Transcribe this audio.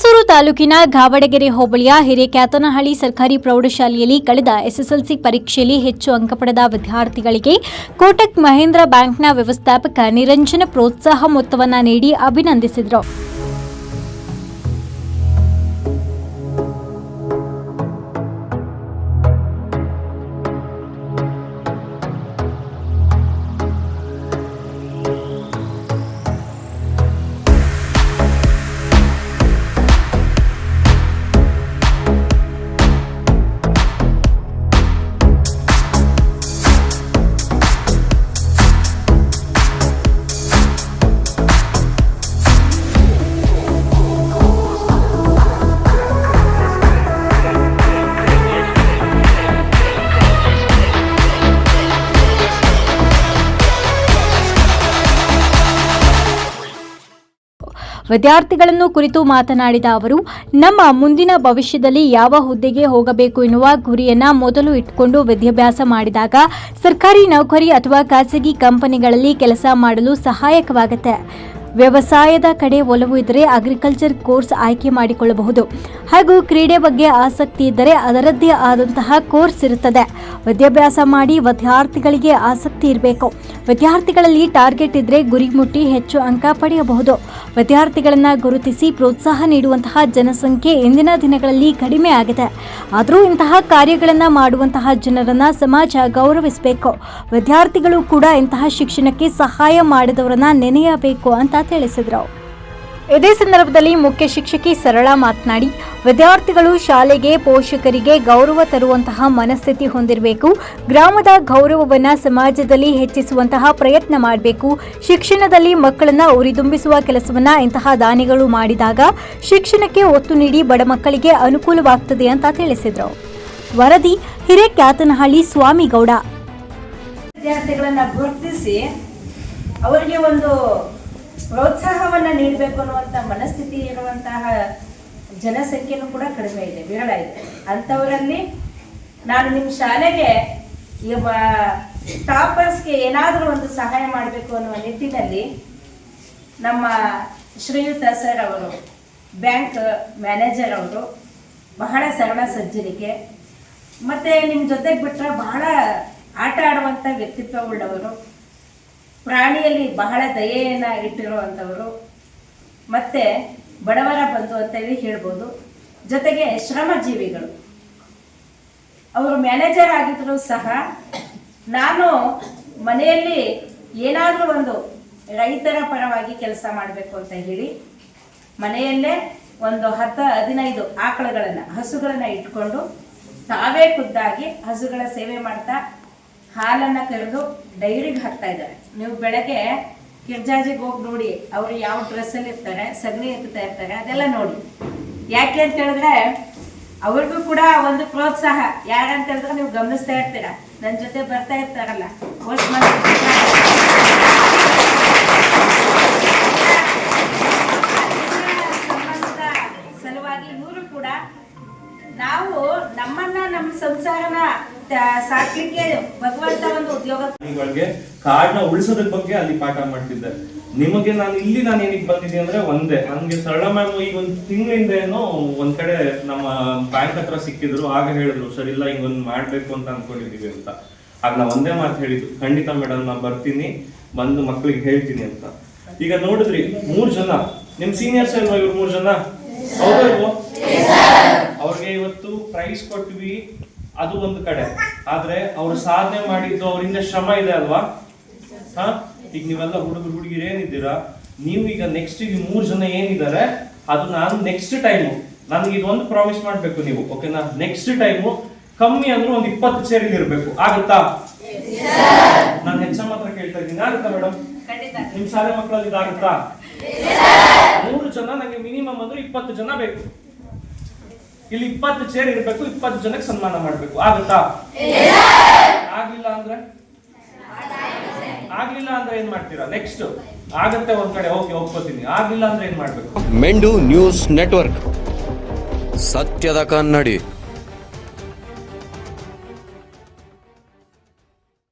ಹುಣಸೂರು ತಾಲೂಕಿನ ಗಾವಡಗೆರೆ ಹೋಬಳಿಯ ಹಿರೇಕ್ಯಾತನಹಳ್ಳಿ ಸರ್ಕಾರಿ ಪ್ರೌಢಶಾಲೆಯಲ್ಲಿ ಕಳೆದ ಎಸ್ಎಸ್ಎಲ್ಸಿ ಪರೀಕ್ಷೆಯಲ್ಲಿ ಹೆಚ್ಚು ಅಂಕ ಪಡೆದ ವಿದ್ಯಾರ್ಥಿಗಳಿಗೆ ಕೋಟಕ್ ಮಹೇಂದ್ರ ಬ್ಯಾಂಕ್ನ ವ್ಯವಸ್ಥಾಪಕ ನಿರಂಜನ ಪ್ರೋತ್ಸಾಹ ಮೊತ್ತವನ್ನು ನೀಡಿ ಅಭಿನಂದಿಸಿದರು. ವಿದ್ಯಾರ್ಥಿಗಳನ್ನು ಕುರಿತು ಮಾತನಾಡಿದ ಅವರು, ನಮ್ಮ ಮುಂದಿನ ಭವಿಷ್ಯದಲ್ಲಿ ಯಾವ ಹುದ್ದೆಗೆ ಹೋಗಬೇಕು ಎನ್ನುವ ಗುರಿಯನ್ನ ಮೊದಲು ಇಟ್ಟುಕೊಂಡು ವಿದ್ಯಾಭ್ಯಾಸ ಮಾಡಿದಾಗ ಸರ್ಕಾರಿ ನೌಕರಿ ಅಥವಾ ಖಾಸಗಿ ಕಂಪನಿಗಳಲ್ಲಿ ಕೆಲಸ ಮಾಡಲು ಸಹಾಯಕವಾಗುತ್ತೆ. ವ್ಯವಸಾಯದ ಕಡೆ ಒಲವು ಇದ್ದರೆ ಅಗ್ರಿಕಲ್ಚರ್ ಕೋರ್ಸ್ ಆಯ್ಕೆ ಮಾಡಿಕೊಳ್ಳಬಹುದು. ಹಾಗೂ ಕ್ರೀಡೆ ಬಗ್ಗೆ ಆಸಕ್ತಿ ಇದ್ದರೆ ಅದರದ್ದೇ ಆದಂತಹ ಕೋರ್ಸ್ ಇರುತ್ತದೆ. ವಿದ್ಯಾಭ್ಯಾಸ ಮಾಡಿ ವಿದ್ಯಾರ್ಥಿಗಳಿಗೆ ಆಸಕ್ತಿ ಇರಬೇಕು. ವಿದ್ಯಾರ್ಥಿಗಳಲ್ಲಿ ಟಾರ್ಗೆಟ್ ಇದ್ದರೆ ಗುರಿ ಮುಟ್ಟಿ ಹೆಚ್ಚು ಅಂಕ ಪಡೆಯಬಹುದು. ವಿದ್ಯಾರ್ಥಿಗಳನ್ನು ಗುರುತಿಸಿ ಪ್ರೋತ್ಸಾಹ ನೀಡುವಂತಹ ಜನಸಂಖ್ಯೆ ಇಂದಿನ ದಿನಗಳಲ್ಲಿ ಕಡಿಮೆ ಆಗಿದೆ. ಆದರೂ ಇಂತಹ ಕಾರ್ಯಗಳನ್ನು ಮಾಡುವಂತಹ ಜನರನ್ನು ಸಮಾಜ ಗೌರವಿಸಬೇಕು. ವಿದ್ಯಾರ್ಥಿಗಳು ಕೂಡ ಇಂತಹ ಶಿಕ್ಷಣಕ್ಕೆ ಸಹಾಯ ಮಾಡಿದವರನ್ನ ನೆನೆಯಬೇಕು ಅಂತ ತಿಳಿಸಿದರು. ಇದೇ ಸಂದರ್ಭದಲ್ಲಿ ಮುಖ್ಯ ಶಿಕ್ಷಕಿ ಸರಳ ಮಾತನಾಡಿ, ವಿದ್ಯಾರ್ಥಿಗಳು ಶಾಲೆಗೆ ಪೋಷಕರಿಗೆ ಗೌರವ ತರುವಂತಹ ಮನಸ್ಥಿತಿ ಹೊಂದಿರಬೇಕು, ಗ್ರಾಮದ ಗೌರವವನ್ನು ಸಮಾಜದಲ್ಲಿ ಹೆಚ್ಚಿಸುವಂತಹ ಪ್ರಯತ್ನ ಮಾಡಬೇಕು, ಶಿಕ್ಷಣದಲ್ಲಿ ಮಕ್ಕಳನ್ನ ಉರಿದುಂಬಿಸುವ ಕೆಲಸವನ್ನ ಇಂತಹ ದಾನಿಗಳು ಮಾಡಿದಾಗ ಶಿಕ್ಷಣಕ್ಕೆ ಒತ್ತು ನೀಡಿ ಬಡ ಮಕ್ಕಳಿಗೆ ಅನುಕೂಲವಾಗ್ತದೆ ಅಂತ ತಿಳಿಸಿದರು. ವರದಿ ಹಿರೇಕ್ಯಾತನಹಳ್ಳಿ ಸ್ವಾಮಿಗೌಡ. ವಿದ್ಯಾರ್ಥಿಗಳನ್ನು ಗುರುತಿಸಿ, ಅವರಿಗೆ ಒಂದು ಪ್ರೋತ್ಸಾಹವನ್ನ ನೀಡಬೇಕು ಅನ್ನುವಂಥ ಮನಸ್ಥಿತಿ ಇರುವಂತಹ ಜನಸಂಖ್ಯೆನೂ ಕೂಡ ಕಡಿಮೆ ಇದೆ, ವಿರಳ ಇದೆ. ಅಂಥವರಲ್ಲಿ ನಾನು ನಿಮ್ಮ ಶಾಲೆಗೆ ಟಾಪರ್ಸ್ಗೆ ಏನಾದರೂ ಒಂದು ಸಹಾಯ ಮಾಡಬೇಕು ಅನ್ನುವ ನಿಟ್ಟಿನಲ್ಲಿ ನಮ್ಮ ಶ್ರೀಯುತ ಸರ್ ಅವರು, ಬ್ಯಾಂಕ್ ಮ್ಯಾನೇಜರ್ ಅವರು ಬಹಳ ಸರಳ ಸಜ್ಜನಿಕೆ. ಮತ್ತೆ ನಿಮ್ಮ ಜೊತೆಗೆ ಬಿಟ್ಟರೆ ಬಹಳ ಆಟ ಆಡುವಂಥ ವ್ಯಕ್ತಿತ್ವ ಉಳ್ಳವರು. ಪ್ರಾಣಿಯಲ್ಲಿ ಬಹಳ ದಯೆಯನ್ನು ಇಟ್ಟಿರುವಂಥವರು. ಮತ್ತು ಬಡವರ ಬಂಧು ಅಂತೇಳಿ ಹೇಳ್ಬೋದು. ಜೊತೆಗೆ ಶ್ರಮಜೀವಿಗಳು. ಅವರು ಮ್ಯಾನೇಜರ್ ಆಗಿದ್ರು ಸಹ ನಾನು ಮನೆಯಲ್ಲಿ ಏನಾದರೂ ಒಂದು ರೈತರ ಪರವಾಗಿ ಕೆಲಸ ಮಾಡಬೇಕು ಅಂತ ಹೇಳಿ ಮನೆಯಲ್ಲೇ ಒಂದು ಹತ್ತು ಹದಿನೈದು ಆಕಳುಗಳನ್ನು, ಹಸುಗಳನ್ನು ಇಟ್ಕೊಂಡು ತಾವೇ ಖುದ್ದಾಗಿ ಹಸುಗಳ ಸೇವೆ ಮಾಡ್ತಾ ಹಾಲನ್ನು ಕರೆದು ಡೈರಿಗೆ ಹಾಕ್ತಾ ಇದ್ದಾರೆ. ನೀವು ಬೆಳಗ್ಗೆ ಕಿರ್ಜಾಜಿಗೆ ಹೋಗಿ ನೋಡಿ ಅವರು ಯಾವ ಡ್ರೆಸ್ಸಲ್ಲಿ ಇರ್ತಾರೆ, ಸಗಣಿ ಎತ್ತಾ ಇರ್ತಾರೆ, ಅದೆಲ್ಲ ನೋಡಿ. ಯಾಕೆ ಅಂತ ಹೇಳಿದ್ರೆ ಅವ್ರಿಗೂ ಕೂಡ ಒಂದು ಪ್ರೋತ್ಸಾಹ. ಯಾರಂತ ಹೇಳಿದ್ರೆ ನೀವು ಗಮನಿಸ್ತಾ ಇರ್ತೀರ? ನನ್ನ ಜೊತೆ ಬರ್ತಾ ಇರ್ತಾರಲ್ಲ, ಪೋಸ್ಟ್ ಸಲುವಾಗಿ ಇವರು ಕೂಡ ನಾವು ನಮ್ಮನ್ನ, ನಮ್ಮ ಸಂಸಾರನ ಸಾಕ್ಲಿಕ್ಕೆ ಭಗವಂತ ಒಂದು ಉದ್ಯೋಗ ಪ್ರಾಣಿಗಳಿಗೆ ಕಾಡನ್ನ ಉಳಿಸೋದ್ರ ಬಗ್ಗೆ ಅಲ್ಲಿ ಪಾಠ ಮಾಡ್ತಿದ್ದೆ ನಿಮಗೆ ನಾನು ಇಲ್ಲಿ ನಾನು ಏನಕ್ಕೆ ಬಂದಿದ್ದೀನಿ ಅಂದ್ರೆ ಒಂದೇ ನನಗೆ ಸರಳ ಮ್ಯಾಮ್ ಈಗ ಒಂದು ತಿಂಗಳಿಂದ ಏನೋ ಒಂದ್ ಕಡೆ ನಮ್ಮ ಬ್ಯಾಂಕ್ ಹತ್ರ ಸಿಕ್ಕಿದ್ರು ಆಗ ಹೇಳಿದ್ರು ಸರ್ ಇಲ್ಲ ಒಂದ್ ಮಾಡ್ಬೇಕು ಅಂತ ಅನ್ಕೊಂಡಿದೀವಿ ಅಂತ. ಆಗ ನಾ ಒಂದೇ ಮಾತು ಹೇಳಿದ್ದು ಖಂಡಿತ ಮೇಡಮ್ ನಾ ಬರ್ತೀನಿ ಬಂದು ಮಕ್ಳಿಗೆ ಹೇಳ್ತೀನಿ ಅಂತ. ಈಗ ನೋಡಿದ್ರಿ ಮೂರ್ ಜನ ನಿಮ್ ಸೀನಿಯರ್ಸ್ ಅಲ್ವಾ ಇವ್ರು ಮೂರ್ ಜನ? ಅವ್ರಿಗೆ ಇವತ್ತು ಪ್ರೈಸ್ ಕೊಟ್ವಿ ಅದು ಒಂದು ಕಡೆ. ಆದ್ರೆ ಅವ್ರು ಸಾಧನೆ ಮಾಡಿದ್ದು ಅವರಿಂದ ಶ್ರಮ ಇದೆ ಅಲ್ವಾ? ಹಾ? ಈಗ ನೀವೆಲ್ಲ ಹುಡುಗರು ಹುಡುಗಿರು ಏನಿದ್ದೀರಾ? ನೀವು ಈಗ ನೆಕ್ಸ್ಟ್ ಈಗ ಮೂರು ಜನ ಏನಿದ್ದಾರೆ ಅದು ನಾನು ನೆಕ್ಸ್ಟ್ ಟೈಮು ನನಗೆ ಇದೊಂದು ಪ್ರಾಮಿಸ್ ಮಾಡಬೇಕು ನೀವು ಓಕೆನಾ ನೆಕ್ಸ್ಟ್ ಟೈಮು ಕಮ್ಮಿ ಅಂದ್ರೆ ಒಂದು ಇಪ್ಪತ್ತು ಚೇರ್ ಇರಬೇಕು. ಆಗುತ್ತಾ? ನಾನು ಹೆಚ್ಚ ಮಾತ್ರ ಕೇಳ್ತಾ ಇದ್ದೀನಿ. ಆಗುತ್ತಾ ಮೇಡಮ್ ನಿಮ್ ಶಾಲೆ ಮಕ್ಕಳಲ್ಲಿ ಇದಾಗುತ್ತಾ? ಮೂರು ಜನ ನನಗೆ ಮಿನಿಮಮ್ ಅಂದ್ರೆ ಇಪ್ಪತ್ತು ಜನ ಬೇಕು. ಇಲ್ಲಿ ಇಪ್ಪತ್ತು ಚೇರ್ ಇರಬೇಕು, ಇಪ್ಪತ್ತು ಜನಕ್ಕೆ ಸನ್ಮಾನ ಮಾಡಬೇಕು. ಆಗುತ್ತಾ? ಆಗ್ಲಿಲ್ಲ ಅಂದ್ರೆ? ಆಗ್ಲಿಲ್ಲ ಅಂದ್ರೆ ಏನ್ ಮಾಡ್ತೀರಾ? ನೆಕ್ಸ್ಟ್ ಆಗತ್ತೆ ಒಂದ್ ಕಡೆ. ಓಕೆ ಒಪ್ಕೋತೀನಿ. ಆಗ್ಲಿಲ್ಲ ಅಂದ್ರೆ ಏನ್ ಮಾಡ್ಬೇಕು? ಮೆಂಡು ನ್ಯೂಸ್ ನೆಟ್ವರ್ಕ್. ಸತ್ಯದ ಕನ್ನಡಿ.